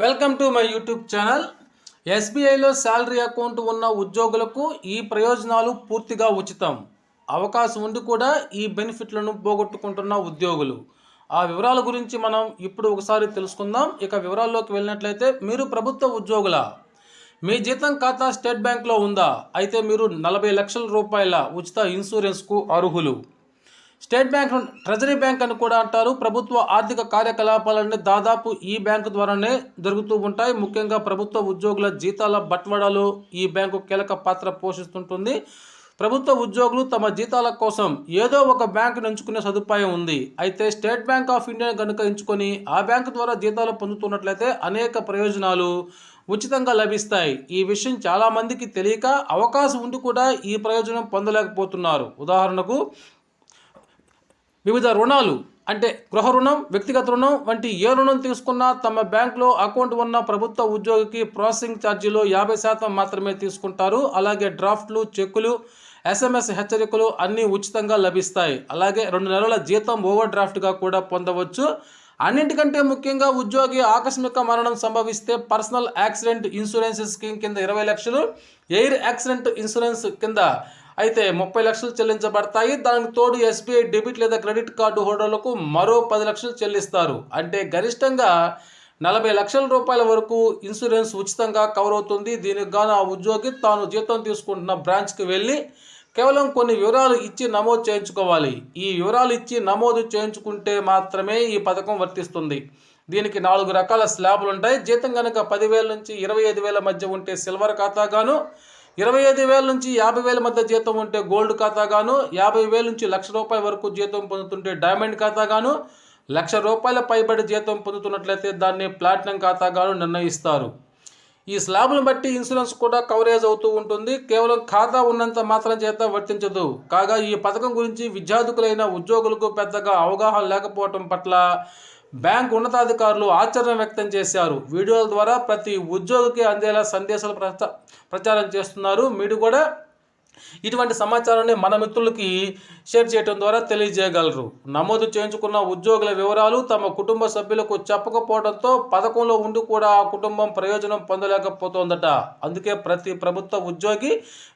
Welcome to my YouTube channel. ఎస్బీఐలో salary account ఉన్న ఉద్యోగులకు ఈ ప్రయోజనాలు పూర్తిగా ఉచితం. అవకాశం ఉండి కూడా ఈ బెనిఫిట్లను పోగొట్టుకుంటున్న ఉద్యోగులు. ఆ వివరాల గురించి మనం ఇప్పుడు ఒకసారి తెలుసుకుందాం. ఇక వివరాల్లోకి వెళ్ళినట్లయితే మీరు ప్రభుత్వ ఉద్యోగుల మీ జీతం ఖాతా స్టేట్ బ్యాంక్లో ఉందా? అయితే మీరు నలభై లక్షల రూపాయల ఉచిత ఇన్సూరెన్స్కు అర్హులు. స్టేట్ బ్యాంక్ ట్రెజరీ బ్యాంక్ అని కూడా అంటారు. ప్రభుత్వ ఆర్థిక కార్యకలాపాలన్నీ దాదాపు ఈ బ్యాంకు ద్వారానే జరుగుతూ ఉంటాయి. ముఖ్యంగా ప్రభుత్వ ఉద్యోగుల జీతాల బట్వాడాలో ఈ బ్యాంకు కీలక పాత్ర పోషిస్తుంటుంది. ప్రభుత్వ ఉద్యోగులు తమ జీతాల కోసం ఏదో ఒక బ్యాంకు ఎంచుకునే సదుపాయం ఉంది. అయితే స్టేట్ బ్యాంక్ ఆఫ్ ఇండియా కనుక ఎంచుకొని ఆ బ్యాంకు ద్వారా జీతాలు పొందుతున్నట్లయితే అనేక ప్రయోజనాలు ఉచితంగా లభిస్తాయి. ఈ విషయం చాలామందికి తెలియక అవకాశం ఉండి కూడా ఈ ప్రయోజనం పొందలేకపోతున్నారు. ఉదాహరణకు వివిధ రుణాలు అంటే గృహ రుణం వ్యక్తిగత రుణం వంటి ఏ రుణం తీసుకున్నా తమ బ్యాంకులో అకౌంట్ ఉన్న ప్రభుత్వ ఉద్యోగికి ప్రాసెసింగ్ ఛార్జీలో యాభై శాతం మాత్రమే తీసుకుంటారు. అలాగే డ్రాఫ్ట్లు చెక్కులు ఎస్ఎంఎస్ హెచ్చరికలు అన్నీ ఉచితంగా లభిస్తాయి. అలాగే రెండు నెలల జీతం ఓవర్ డ్రాఫ్ట్గా కూడా పొందవచ్చు. అన్నింటికంటే ముఖ్యంగా ఉద్యోగి ఆకస్మిక మరణం సంభవిస్తే పర్సనల్ యాక్సిడెంట్ ఇన్సూరెన్స్ స్కీమ్ కింద ఇరవై లక్షలు ఎయిర్ యాక్సిడెంట్ ఇన్సూరెన్స్ కింద అయితే ముప్పై లక్షలు చెల్లించబడతాయి. దానికి తోడు ఎస్బీఐ డెబిట్ లేదా క్రెడిట్ కార్డు హోల్డర్లకు మరో పది లక్షలు చెల్లిస్తారు. అంటే గరిష్టంగా నలభై లక్షల రూపాయల వరకు ఇన్సూరెన్స్ ఉచితంగా కవర్ అవుతుంది. దీనికి గాను ఆ ఉద్యోగి తాను జీతం తీసుకుంటున్న బ్రాంచ్కి వెళ్ళి కేవలం కొన్ని వివరాలు ఇచ్చి నమోదు చేయించుకోవాలి. ఈ వివరాలు ఇచ్చి నమోదు చేయించుకుంటే మాత్రమే ఈ పథకం వర్తిస్తుంది. దీనికి నాలుగు రకాల స్లాబులు ఉంటాయి జీతం కనుక పదివేల నుంచి ఇరవై ఐదు వేల మధ్య ఉంటే సిల్వర్ ఖాతాగాను ఇరవై ఐదు వేల నుంచి యాభై వేల మధ్య జీతం ఉంటే గోల్డ్ ఖాతాగాను యాభై వేల నుంచి లక్ష రూపాయల వరకు జీతం పొందుతుంటే డైమండ్ ఖాతాగాను లక్ష రూపాయల పైబడి జీతం పొందుతున్నట్లయితే దాన్ని ప్లాటినం ఖాతాగాను నిర్ణయిస్తారు. ఈ స్లాబ్ను బట్టి ఇన్సూరెన్స్ కూడా కవరేజ్ అవుతూ ఉంటుంది. కేవలం ఖాతా ఉన్నంత మాత్రం చేత వర్తించదు. కాగా ఈ పథకం గురించి విద్యార్థులైన ఉద్యోగులకు పెద్దగా అవగాహన లేకపోవటం పట్ల బ్యాంక్ ఉన్నతాధికారులు ఆశ్చర్యం వ్యక్తం చేశారు. వీడియోల ద్వారా ప్రతి ఉద్యోగికి అందేలా సందేశాలు ప్రచా ప్రచారం చేస్తున్నారు. మీరు కూడా ఇటువంటి సమాచారాన్ని మన మిత్రులకి షేర్ చేయడం ద్వారా తెలియజేయగలరు. నమోదు చేయించుకున్న ఉద్యోగుల వివరాలు తమ కుటుంబ సభ్యులకు చెప్పకపోవడంతో పథకంలో ఉండి కూడా ఆ కుటుంబం ప్రయోజనం పొందలేకపోతోందట. అందుకే ప్రతి ప్రభుత్వ ఉద్యోగి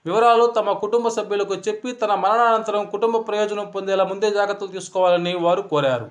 వివరాలు తమ కుటుంబ సభ్యులకు చెప్పి తన మరణానంతరం కుటుంబ ప్రయోజనం పొందేలా ముందే జాగ్రత్తలు తీసుకోవాలని వారు కోరారు.